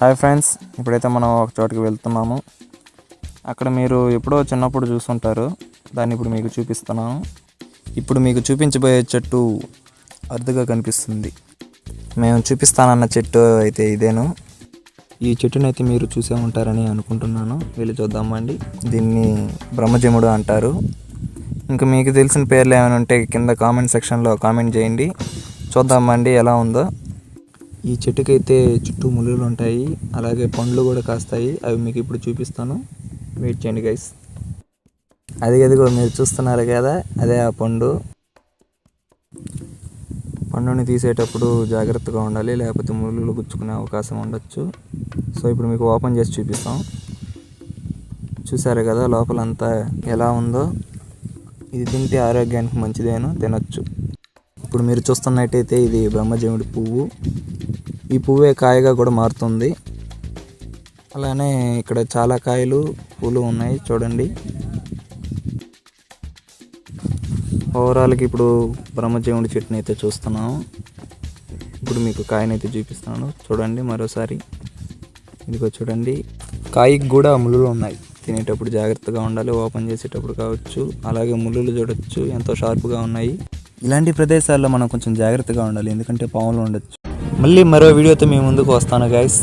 Hi friends ఇప్పుడైతే మనం ఒక చోటుకి వెళ్తున్నాము. అక్కడ మీరు ఎప్పుడో చిన్నప్పుడు చూసుంటారు. దాన్ని ఇప్పుడు మీకు చూపిస్తున్నాను. ఇప్పుడు మీకు చూపించబోయే చెట్టు అరుదుగా కనిపిస్తుంది. మేము చూపిస్తానన్న చెట్టు అయితే ఇదేను. ఈ చెట్టునైతే అయితే మీరు చూసే ఉంటారని అనుకుంటున్నాను. వెళ్ళి చూద్దామండి దీన్ని బ్రహ్మజముడు అంటారు. ఇంకా మీకు తెలిసిన పేర్లు ఏమైనా ఉంటే కింద కామెంట్ సెక్షన్లో కామెంట్ చేయండి. చూద్దామండి ఎలా ఉందో. ఈ చెట్టుకైతే చుట్టూ ముళ్ళులు ఉంటాయి. అలాగే పండ్లు కూడా కాస్తాయి. అవి మీకు ఇప్పుడు చూపిస్తాను. వెయిట్ చేయండి గైస్ అది అదిగో మీరు చూస్తున్నారు కదా అదే ఆ పండు. పండుని తీసేటప్పుడు జాగ్రత్తగా ఉండాలి. లేకపోతే ముళ్ళు గుచ్చుకునే అవకాశం ఉండొచ్చు. సో ఇప్పుడు మీకు ఓపెన్ చేసి చూపిస్తాం. చూసారు కదా లోపలంతా ఎలా ఉందో. ఇది తింటే ఆరోగ్యానికి మంచిదేను తినొచ్చు. ఇప్పుడు మీరు చూస్తున్నట్టయితే ఇది బ్రహ్మజముడి పువ్వు. ఈ పువ్వే కాయగా కూడా మారుతుంది. అలానే ఇక్కడ చాలా కాయలు పూలు ఉన్నాయి చూడండి. ఓవరాల్కి ఇప్పుడు బ్రహ్మజీవుడి చెట్టుని అయితే చూస్తున్నాము ఇప్పుడు మీకు కాయనైతే చూపిస్తున్నాను చూడండి మరోసారి. ఇదిగో చూడండి. కాయకి కూడా ముళ్ళు ఉన్నాయి. తినేటప్పుడు జాగ్రత్తగా ఉండాలి ఓపెన్ చేసేటప్పుడు కావచ్చు. అలాగే ముళ్ళు చూడొచ్చు. ఎంతో షార్ప్గా ఉన్నాయి. ఇలాంటి ప్రదేశాల్లో మనం కొంచెం జాగ్రత్తగా ఉండాలి ఎందుకంటే పాములు ఉండొచ్చు. మళ్ళీ మరో వీడియోతో మీ ముందుకు వస్తాను గైస్